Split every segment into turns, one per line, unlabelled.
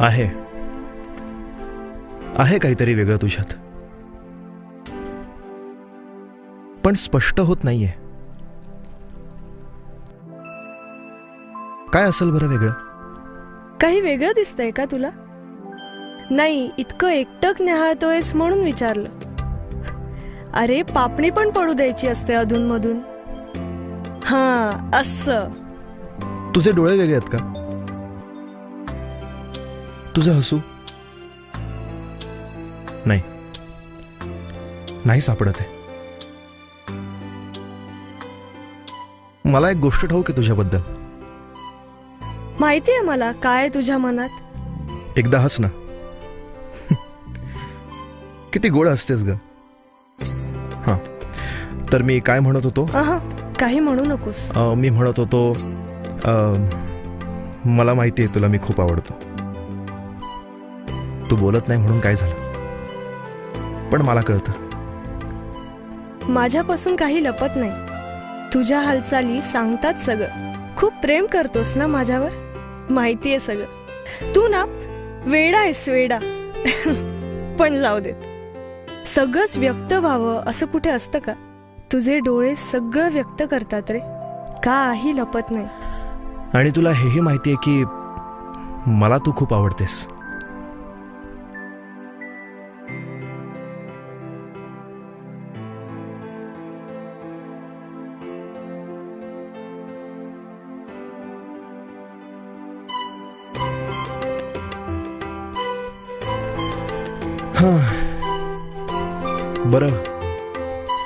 आहे. आहे काहीतरी वेगळं तुझ्यात. पण स्पष्ट होत नाहीये. काय असेल बरं वेगळं?
काही वेगळं दिसतंय का तुला? नाही इतकं एकटक न्याहाळतोयस म्हणून विचारलं. अरे पापणी पण पडू द्यायची असते अधूनमधून. हा असं.
तुझे डोळे वेगळे आहेत का? तुझं हसू? नाही. नाही सापडत आहे. मला एक गोष्ट ठाऊक आहे तुझ्याबद्दल.
माहिती आहे मला काय आहे तुझ्या मनात?
एकदा हस ना. किती गोड असतेस ग. हां. तर मी काय म्हणत होतो?
अहा काही म्हणू नकोस.
अं, मी म्हणत होतो अं, मला माहिती आहे तुला मी खूप आवडतो. तू बोलत नाही म्हणून काय झालं? पण मला कळतं.
माझ्यापासून काही लपत नाही. तुझ्या हालचाली सांगतात सगळं. खूप प्रेम करतोस ना माझ्यावर? माहितीये सगळं. तू ना वेडा आहेस वेडा. पण जाऊ देत. सगळंच व्यक्त व्हावं असं कुठे असतं का? तुझे डोळे सगळं व्यक्त करतात रे. काही लपत नाही.
आणि तुला हेही माहिती आहे की मला तू खूप आवडतेस. हां. बरं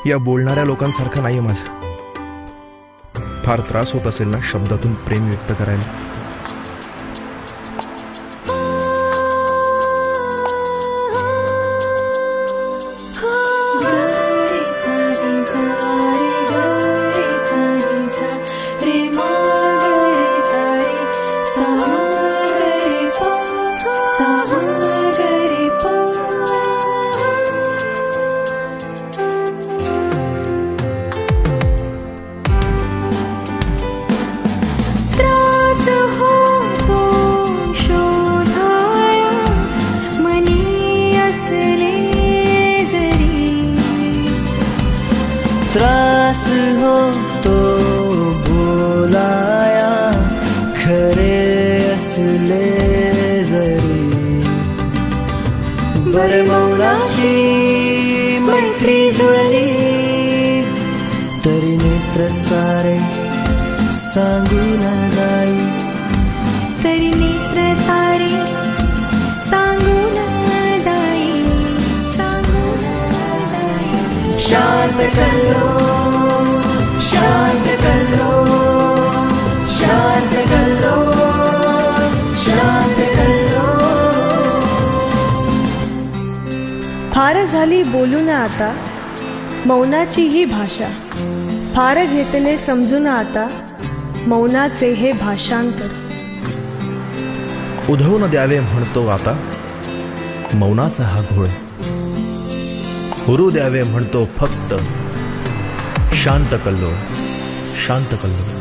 या बोलणाऱ्या लोकांसारखं नाहीये माझं फार त्रास होत असेल ना शब्दातून प्रेम व्यक्त करायला
त्रास होतो
बोलाया खरे असले जरी. बर मौनाशी मैत्री जुळली तरी मित्र सारे सांगून जाई शांत शांत शांत शांत
फार झाली बोलू ना आता मौनाची ही भाषा. फार घेतले समजू ना आता मौनाचे हे भाषांतर.
उधळून द्यावे म्हणतो आता मौनाचा हा घोळ. हुरू द्यावे म्हणतो फक्त शांत कल्लो शांत कल्लो